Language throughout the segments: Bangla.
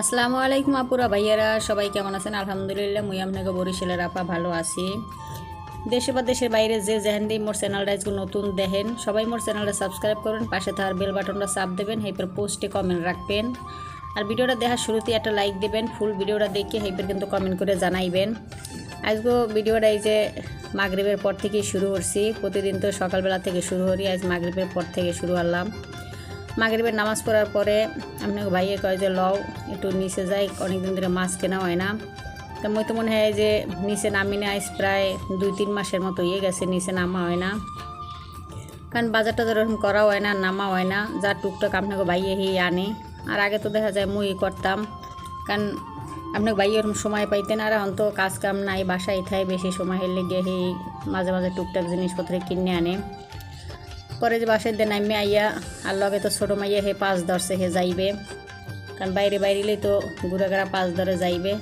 আসসালামু আলাইকুম আপুরা, ভাইয়ারা, সবাই কেমন আছেন? আলহামদুলিল্লাহ, মুই আপনাকে বরিশালের আপা ভালো আছি। দেশে বা দেশের বাইরে যে যেহেন দিয়ে মোর চ্যানেলটা আজকে নতুন দেখেন, সবাই মোর চ্যানেলটা সাবস্ক্রাইব করবেন পাশে তার বেল বাটনটা চাপ দেবেন হেপর পোস্টে কমেন্ট রাখবেন। আর ভিডিওটা দেখার শুরুতে একটা লাইক দেবেন, ফুল ভিডিওটা দেখে হেপর কিন্তু কমেন্ট করে জানাইবেন। আজকে ভিডিওটা এই যে মাগরিবের পর থেকে শুরু করছি, প্রতিদিন তো সকালবেলা থেকে শুরু করি, আজ মাগরিবের পর থেকে শুরু করলাম। মাগরিবের নামাজ পড়ার পরে আপনাকে ভাইয়ে কয় যে, লও, একটু নিচে যাই, অনেকদিন ধরে মাছ কেনা হয় না। তা মই তো মনে হয় যে, নিচে নামি না প্রায় দুই তিন মাসের মতো ইয়ে গেছে, নিচে নামা হয় না। কারণ বাজারটা তো এরকম করা হয় না নামা হয় না, যা টুকটাক আপনাকে ভাইয়ে হি আনে। আর আগে তো দেখা যায় মুই করতাম, কারণ আপনাকে ভাইয়ে ওরকম সময় পাইতেন আর এখন তো কাজ কাম নাই, বাসায় থাই, বেশি সময় হেলে গিয়ে মাঝে মাঝে টুকটাক জিনিসপত্র কিনে আনে। পরে যে বাসায় দেন আমি আইয়া আর লগে তো ছোটো মাইয়া হে পাঁচ ধরছে হে যাইবে। কারণ বাইরে বাইরেলেই তো ঘুরাঘাড়া পাঁচ ধরে যাইবে।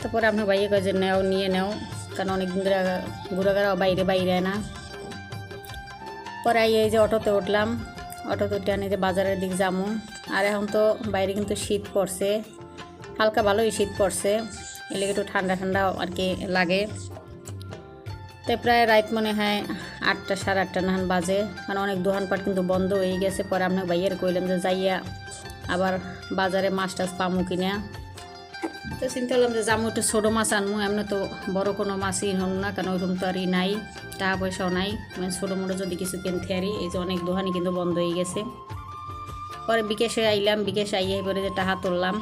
তারপরে আপনার ভাইয়ে কয়ে যে, নেও, নিয়ে নেও। কারণ অনেক দিন ধরে ঘুরাঘাড়াও বাইরে বাইরে না। পরে আইয়া এই যে অটোতে উঠলাম। অটোতে উঠে আনি যে বাজারের দিক যামু। আর এখন তো বাইরে কিন্তু শীত পড়ছে। হালকা ভালোই শীত পড়ছে। এলে একটু ঠান্ডা ঠান্ডা আর কি লাগে। তো প্রায় রাত মনে হয় আটটা, সাড়ে আটটা নাহান বাজে। মানে অনেক দোকানপাট কিন্তু বন্ধ হয়ে গেছে। পরে আপনার ভাইয়ের কইলাম যে যাইয়া আবার বাজারে মাছ টাছ পামু কিনা। তো চিন্তা করলাম যে যামু একটু ছোটো মাছ আনমু। এমনি তো বড় কোনো মাছই হন না, কারণ ওইরকম তো আরই নাই, টাকা পয়সাও নাই। মানে ছোটো মোটো যদি কিছু কিনতে আরি এই যে অনেক দোকানই কিন্তু বন্ধ হয়ে গেছে। পরে বিকেশে আইলাম, বিকেশে আইয়ে পরে যে টাকা তুললাম।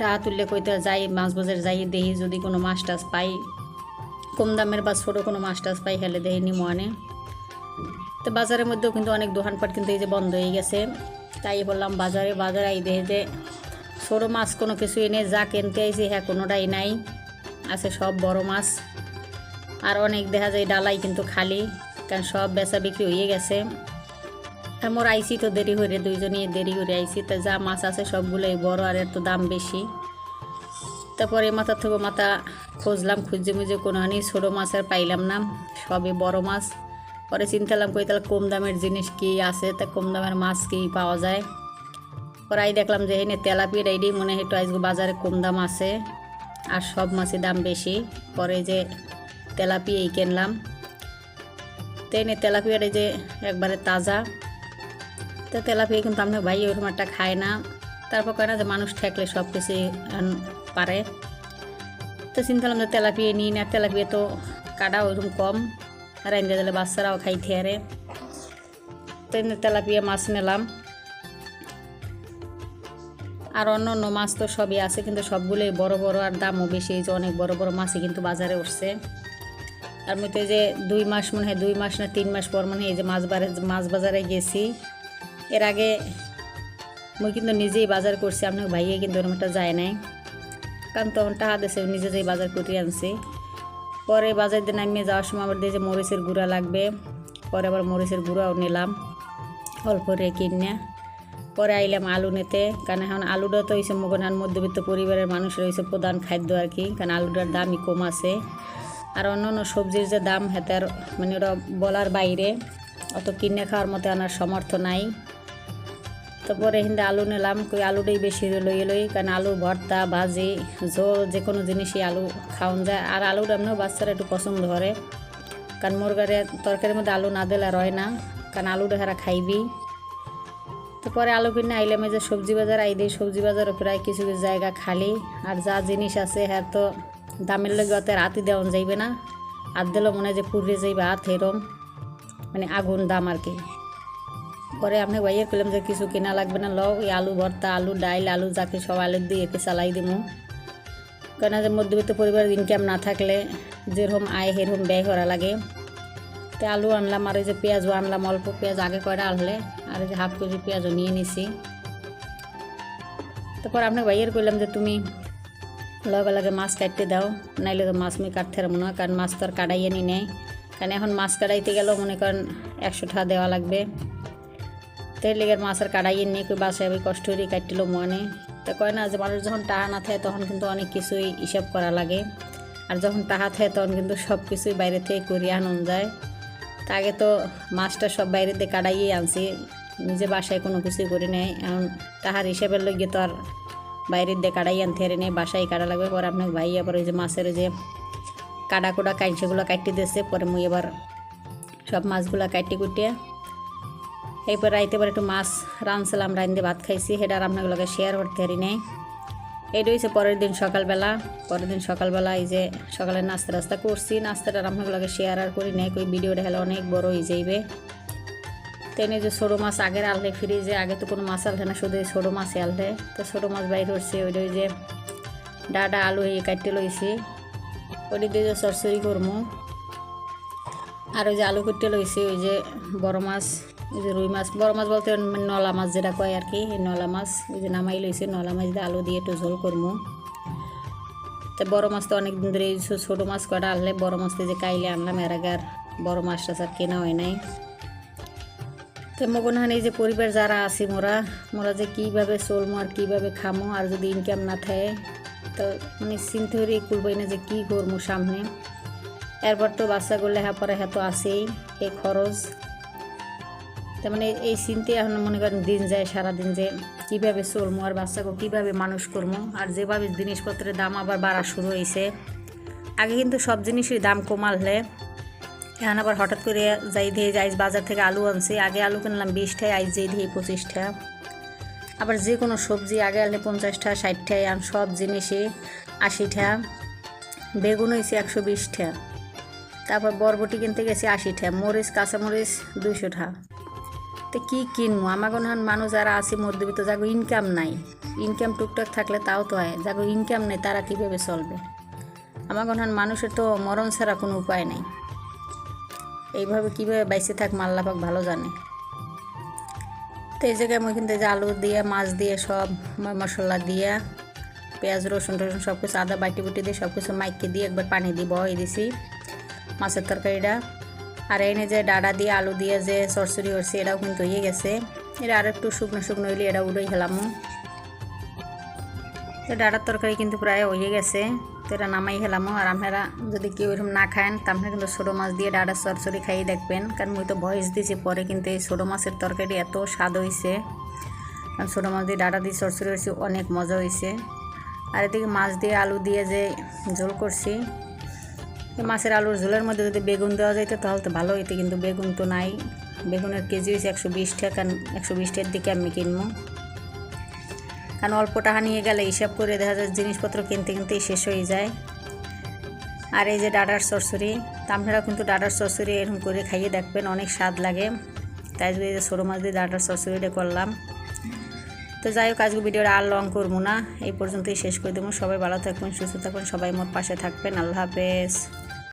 টাকা তুললে কইতে যাই, মাছ বাজার যাই, দেখি যদি কোনো মাছ টাছ পাই। কম দামের বা ছোটো কোনো মাছ টাছ পাই, হেলে দেহে নিমো আনে তো বাজারের মধ্যেও কিন্তু অনেক দোকানপাট কিন্তু এই যে বন্ধ হয়ে গেছে। তাই বললাম, বাজারে বাজারে আই দেহে যে ছোটো মাছ কোনো কিছু এনে যা কিনতে আইছি হ্যাঁ কোনোটাই নাই। আছে সব বড় মাছ। আর অনেক দেখা যায় ডালাই কিন্তু খালি, কারণ সব বেচা বিক্রি হয়ে গেছে। আর মোর আইসি তো দেরি করে দুইজনই দেরি করে আইসি তা যা মাছ আছে সবগুলোই বড়, আর তো দাম বেশি। তারপরে মাথা থেকে মাথা খুঁজলাম, খুঁজে মুজে কোনো হানি ছোটো মাছ আর পাইলাম না, সবই বড় মাছ। পরে চিন্তালাম কই তাহলে কম দামের জিনিস কি আছে? তা কম দামের মাছ কি পাওয়া যায়? পরে আই দেখলাম যে এখানে তেলাপিয়া ডাইডি মনে হয় একটু বাজারে কম দাম আছে, আর সব মাছের দাম বেশি। পরে যে তেলাপিয়াই কিনলাম। তো এনে তেলাপিয়াটা যে একবারে তাজা। তো তেলাপিয়া কিন্তু আপনার ভাই ওরকম একটা খায় না। তারপর কয় না যে মানুষ ঠেকলে সব কিছু পারে। তো চিন্তা করলাম যে তেলাপিয়া নিই না, তেলাপিয়া তো কাটা ওইরকম কম। রাইন্দে দিলে বাচ্চারাও খাইতে আরে তো তেলাপিয়া মাছ নিলাম। আর অন্য অন্য মাছ তো সবই আছে, কিন্তু সবগুলোই বড় বড় আর দামও বেশি, এই যে অনেক বড় বড় মাছই কিন্তু বাজারে উঠছে। আর মধ্যে যে দুই মাস মনে হয়, দুই মাস না তিন মাস পর মনে হয় এই যে মাছ বারে মাছ বাজারে গেছি। এর আগে মুই কিন্তু নিজেই বাজার করছি, আপনার ভাইয়ে কিন্তু ওরকম একটা যায় নাই। কারণ তখন টাকা দেশে নিজে যেই বাজার করে আনছি। পরে বাজার দিয়ে নামিয়ে যাওয়ার সময় আবার দিয়ে যে মরিচের গুঁড়া লাগবে। পরে আবার মরিচের গুঁড়াও নিলাম, অল্প রে কিনে। পরে আইলাম আলু নিতে, কারণ এখন আলুটা তো হয়েছে মগনান মধ্যবিত্ত পরিবারের মানুষের হয়েছে প্রধান খাদ্য আর কি, কারণ আলুটার দামই কম আছে। আর অন্য অন্য সবজির যে দাম, হেতার মানে ওরা বলার বাইরে, অত কিনে খাওয়ার মতো আনার সমর্থ নাই। তারপরে হিন্দে আলু নিলাম, কই আলুটাই বেশি লই লই কারণ আলু, ভর্তা, ভাজি, ঝোল যে কোনো জিনিসই আলু খাওয়ান যায়। আর আলুটা এমনিও বাচ্চারা একটু পছন্দ করে, কারণ মুরগারে তরকারির মধ্যে আলু না দিলে রয় না, কারণ আলুটা হারা খাইবি। তারপরে আলু কিনে আইলাম যে সবজি বাজার, আই দিই সবজি বাজারও প্রায় কিছু কিছু জায়গা খালি। আর যা জিনিস আছে হ্যাঁ তো দামের লোক অত রাতি দেওয়ান যাইবে না। আর দিলেও মনে হয় যে পুড়ে যাইবে হাত এরম মানে আগুন দাম আর কি। পরে আপনি ভাইয়া করলাম যে কিছু কেনা লাগবে না ওই আলু ভর্তা, আলু ডাইল, আলু যাকে সব আলু দিয়ে একে চালাই দিমু। কেন যে মধ্যবিত্ত পরিবারের ইনকাম না থাকলে যেরকম আয়, সেরকম ব্যয় করা লাগে। তো আলু আনলাম, আর এই যে পেঁয়াজও আনলাম, অল্প পেঁয়াজ আগে কয়টা আনলে, আর এই যে হাফ কেজি পেঁয়াজও নিয়ে নিছি। তারপর আপনার ভাইয়ের কইলাম যে তুমি লগে লগে মাছ কাটতে দাও, নাইলে তো মাছ আমি কাটতে পারব না, কারণ মাছ তো আর কাটাইয়ে নি নেই কারণ এখন মাছ কাটাইতে গেলেও মনে করেন একশো টাকা দেওয়া লাগবে। তেল লেগে মাছের কাটাইয়ে নিয়ে কই বাসায় আমি কষ্ট করে কাটছিল মনে। তো কয় না যে মানুষ যখন টাকা না থাকে তখন কিন্তু অনেক কিছুই হিসাব করা লাগে। আর যখন টাকা থাকে তখন কিন্তু সব কিছুই বাইরে থেকে করিয়ে আনন্দ যায়। তা আগে তো মাছটা সব বাইরে দিয়ে কাটাইয়ে আনছি, নিজে বাসায় কোনো কিছুই করি নেই। এখন তাহার হিসাবের লগে তো আর বাইরের দিয়ে কাটাই আনতে হারি নেই, বাসায় কাটা লাগবে। পরে আপনার ভাই আবার ওই যে মাছের যে কাটা কোটা কাইনসেগুলো কাটতে দিয়েছে, পরে মুই এবার সব মাছগুলো কাটি কুটিয়ে এরপর রাইতে এবার একটু মাছ রাঁধছিলাম, রাঁধতে ভাত খাইছি। সেটা আর আপনার লগে শেয়ার করতে পারি নাই। এইটা হচ্ছে পরের দিন সকালবেলা। পরের দিন সকালবেলা এই যে সকালে নাস্তা রাস্তা করছি। নাস্তাটা আপনার লগে শেয়ার আর করি নাই। ওই ভিডিওটা হলে অনেক বড় হয়ে যাইবে। তেনে যে ছোটো মাছ আগের আনলে ফ্রিজে আগে তো কোনো মাছ আনলে না, শুধু ছোটো মাছই আনলে তো ছোটো মাছ বাইর হচ্ছে ওইটা ওই যে ডাটা আলু এই কাটতে লইছি। ওইটা দিয়ে যে সরসরি করমু। আর ওই যে আলু কুটতে লইছি, ওই যে বড় মাছ। ওই যে রুই মাছ, বড় মাছ বলতে নলা মাছ যেটা কয় আর কি, এই নলা মাছ ওই যে নামাই লইছি নলা মাছ দিয়ে আলু দিয়ে একটু ঝোল করমু। তো বড় মাছ তো অনেক দিন ধরে ছোটো মাছ কটা আনলে, বড় মাছ যে কাইলে আনলাম, এর আগে আর বড় মাছটা স্যার কেনা হয় নাই। তো মগনহান এই যে পরিবার যারা আছি মোরা মোরা যে কীভাবে চলমো আর কীভাবে খামো আর যদি ইনকাম না থাকে, তো মানে চিন্তা করি করবই না যে কী করব সামনে। এরপর তো বাচ্চাগুলো লেখাপড়া হ্যাঁ পরে হ্যাঁ তো আছেই, এই খরচ। তার মানে এই চিন্তে এখন মনে করেন দিন যায়, সারাদিন যে কীভাবে চলমো, আর বাচ্চাকে কীভাবে মানুষ করব আর যেভাবে জিনিসপত্রের দাম আবার বাড়া শুরু হয়েছে আগে কিন্তু সব জিনিসের দাম কমালে, এখন আবার হঠাৎ করে যাই দিয়ে যাই বাজার থেকে আলু আনছি, আগে আলু কিনলাম বিশটায় আইস যেই দিয়ে পঁচিশটা। আবার যে কোনো সবজি, আগে আনলে পঞ্চাশটা, ষাটটায় আর সব জিনিসই আশিটা। বেগুন হয়েছে একশো বিশটা। তারপর বরবটি কিনতে গেছি আশিটা, মরিচ, কাঁচামরিচ দুইশোটা। তো কী কিনবো আমার কোনো মানুষ যারা আছে, মধ্যবিত্ত, যাগো ইনকাম নাই। ইনকাম টুকটাক থাকলে তাও তো হয়। যাগো ইনকাম নেই, তারা কীভাবে চলবে? আমার কোনো মানুষের তো মরণ ছাড়া কোনো উপায় নেই। এইভাবে কীভাবে বাইসে থাক মাল্লাপাক ভালো জানে। তো এই জায়গায় আমি কিন্তু আলু দিয়ে, মাছ দিয়ে, সব মশলা দিয়ে, পেঁয়াজ, রসুন, টসুন সব কিছু আদা বাটি বুটি দিয়ে সব কিছু মাইকে দিয়ে একবার পানি দিয়ে বয় দিছি। মাছের তরকারিটা আর এনে যে ডাডা দিয়ে আলু দিয়ে যে সরসরি করছি, এটাও কিন্তু হয়ে গেছে। এটা আর একটু শুকনো শুকনো হইলে এটা উড়েই খেলাম তো ডাটার তরকারি কিন্তু প্রায় হয়ে গেছে, তো এটা নামাই খেলামও আর আপনারা যদি কেউ এরকম না খান, তা কিন্তু ছোটো মাছ দিয়ে ডাটার সরসরি খাইয়ে দেখবেন। কারণ মুই তো ভয়েস দিয়েছি পরে, কিন্তু এই ছোটো মাছের তরকারি এত স্বাদ হয়েছে কারণ ছোটো মাছ দিয়ে ডাটা দিয়ে সরসরি হয়েছে অনেক মজা হয়েছে আর এদিকে মাছ দিয়ে আলু দিয়ে যে ঝোল করছি মাছের আলুর ঝোলের মধ্যে যদি বেগুন দেওয়া যেত তাহলে তো ভালো হইতো, কিন্তু বেগুন তো নাই। বেগুনের কেজি হয়েছে একশো বিশ টাকা, একশো বিশ টাকার দিকে আমি কিনবো। কারণ অল্প টাকা নিয়ে গেলে হিসাব করে দেখা যায় জিনিসপত্র কিনতে কিনতেই শেষ হয়ে যায়। আর এই যে ডাডার সরসরি আপনারা কিন্তু ডাডার সরসরি এরকম করে খাইয়ে দেখবেন, অনেক স্বাদ লাগে। তাই যদি এই যে ছোটো মাছ দিয়ে ডাডার সরসরিটা করলাম। তো যাই হোক, আজকে ভিডিওটা আর লং করব না। এই পর্যন্তই শেষ করে দেবো। সবাই ভালো থাকবেন, সুস্থ থাকবেন, সবাই মোট পাশে থাকবেন। আল্লাহ হাফেজ।